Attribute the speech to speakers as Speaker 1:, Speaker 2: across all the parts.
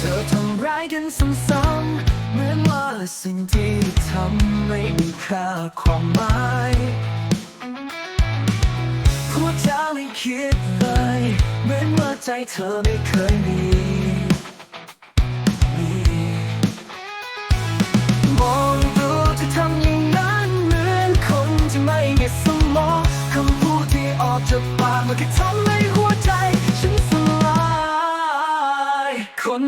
Speaker 1: ธอทำร้ายกันซ้ำๆเหมือนว่าสิ่งที่ทำไม่มีค่าความหมายพูดจาไม่คิดเลยเหมือนว่าใจเธอไม่เคยมีมีมองดูเธอทำอย่างนั้นเหมือนคนที่ไม่มีสมองคำพูดที่ออกจากปากมันแค่ทำให้หัว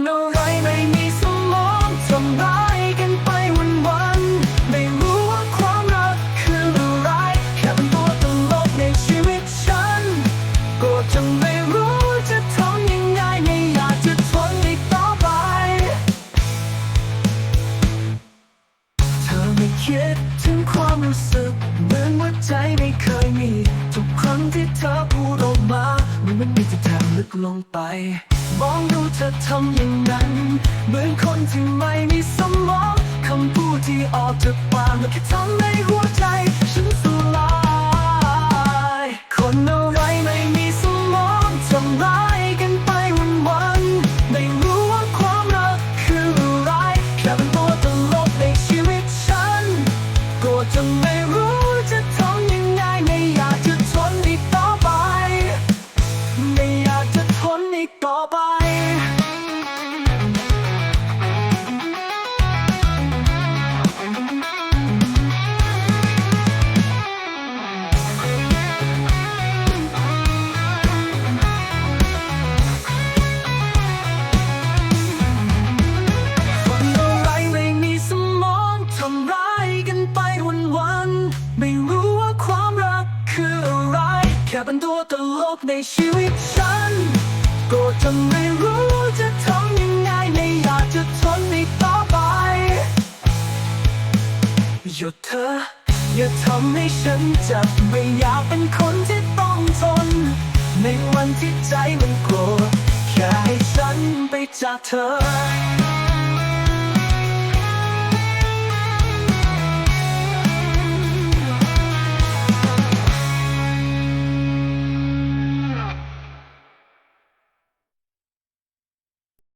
Speaker 1: นอะไรไม่มีสมองทำร้าย มามันมีแต่แทงลึกลงไป มองดูเธอทำอย่างนั้น เหมือนคนที่ไม่มีสมองคำพูดที่ออกจากปากมันแค่ทำให้หัวใจ ฉันสลาย คนอะไรไม่มีสมองทำร้ายกันไปวันวันไม่รู้ว่าความรักคืออะไรแค่เป็นตัวตลกในชีวิตฉันก็จะไม่ ลกในชีวิตฉัน ก็จะไม่รู้จะทำยังไงไม่อยากจะทนอีกต่อไป หยุดเธอ อย่าทำให้ฉันเจ็บไม่อยากเป็นคนที่ต้องทน ในวันที่ใจมันโกรธแค่ให้ฉันไปจากเธอ